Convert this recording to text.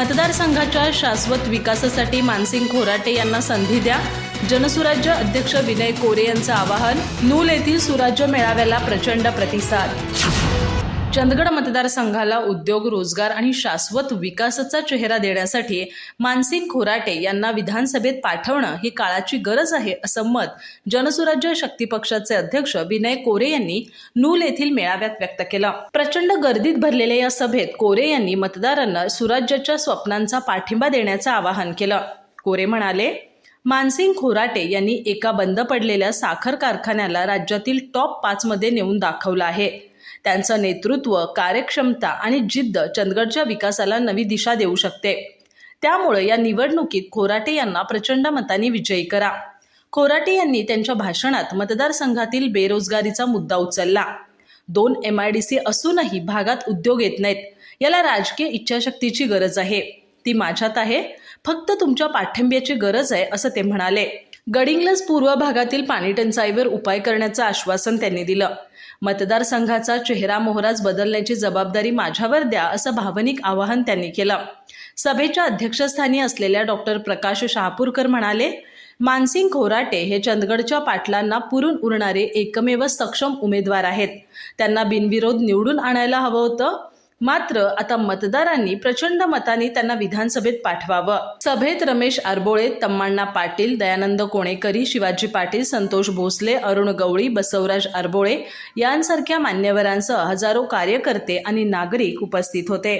मतदारसंघाच्या शाश्वत विकासासाठी मानसिंग खोराटे यांना संधी द्या. जनसुराज्य अध्यक्ष विनय कोरे यांचं आवाहन. नूल येथील सुराज्य मेळाव्याला प्रचंड प्रतिसाद. चंदगड मतदारसंघाला उद्योग रोजगार आणि शाश्वत विकासाचा चेहरा देण्यासाठी मानसिंग खोराटे यांना विधानसभेत पाठवणं ही काळाची गरज आहे असं मत जनसुराज्य शक्ती पक्षाचे अध्यक्ष विनय कोरे यांनी नूल येथील मेळाव्यात व्यक्त केलं. प्रचंड गर्दीत भरलेल्या या सभेत कोरे यांनी मतदारांना सुराज्याच्या स्वप्नांचा पाठिंबा देण्याचं आवाहन केलं. कोरे म्हणाले मानसिंग खोराटे यांनी एका बंद पडलेल्या साखर कारखान्याला राज्यातील टॉप पाचमध्ये नेऊन दाखवलं आहे. त्यांचं नेतृत्व कार्यक्षमता आणि जिद्द चंदगडच्या विकासाला नवी दिशा देऊ शकते. त्यामुळे या निवडणुकीत खोराटे यांना प्रचंड मताने विजयी करा. खोराटे यांनी त्यांच्या भाषणात मतदारसंघातील बेरोजगारीचा मुद्दा उचलला. दोन एम आय डी सी असूनही भागात उद्योग येत नाहीत. याला राजकीय इच्छाशक्तीची गरज आहे. ती माझ्यात आहे. फक्त तुमच्या पाठिंब्याची गरज आहे असं ते म्हणाले. गडिंग्लज पूर्व भागातील पाणी टंचाईवर उपाय करण्याचं आश्वासन त्यांनी दिलं. मतदारसंघाचा चेहरा मोहराज बदलण्याची जबाबदारी माझ्यावर द्या असं भावनिक आवाहन त्यांनी केलं. सभेच्या अध्यक्षस्थानी असलेल्या डॉक्टर प्रकाश शहापूरकर म्हणाले मानसिंग खोराटे हे चंदगडच्या पाटलांना पुरून उरणारे एकमेव सक्षम उमेदवार आहेत. त्यांना बिनविरोध निवडून आणायला हवं होतं. मात्र आता मतदारांनी प्रचंड मताने त्यांना विधानसभेत पाठवावं. सभेत रमेश आरबोळे तम्माण्णा पाटील दयानंद कोणेकरी शिवाजी पाटील संतोष भोसले अरुण गवळी बसवराज आरबोळे यांसारख्या मान्यवरांसह हजारो कार्यकर्ते आणि नागरिक उपस्थित होते.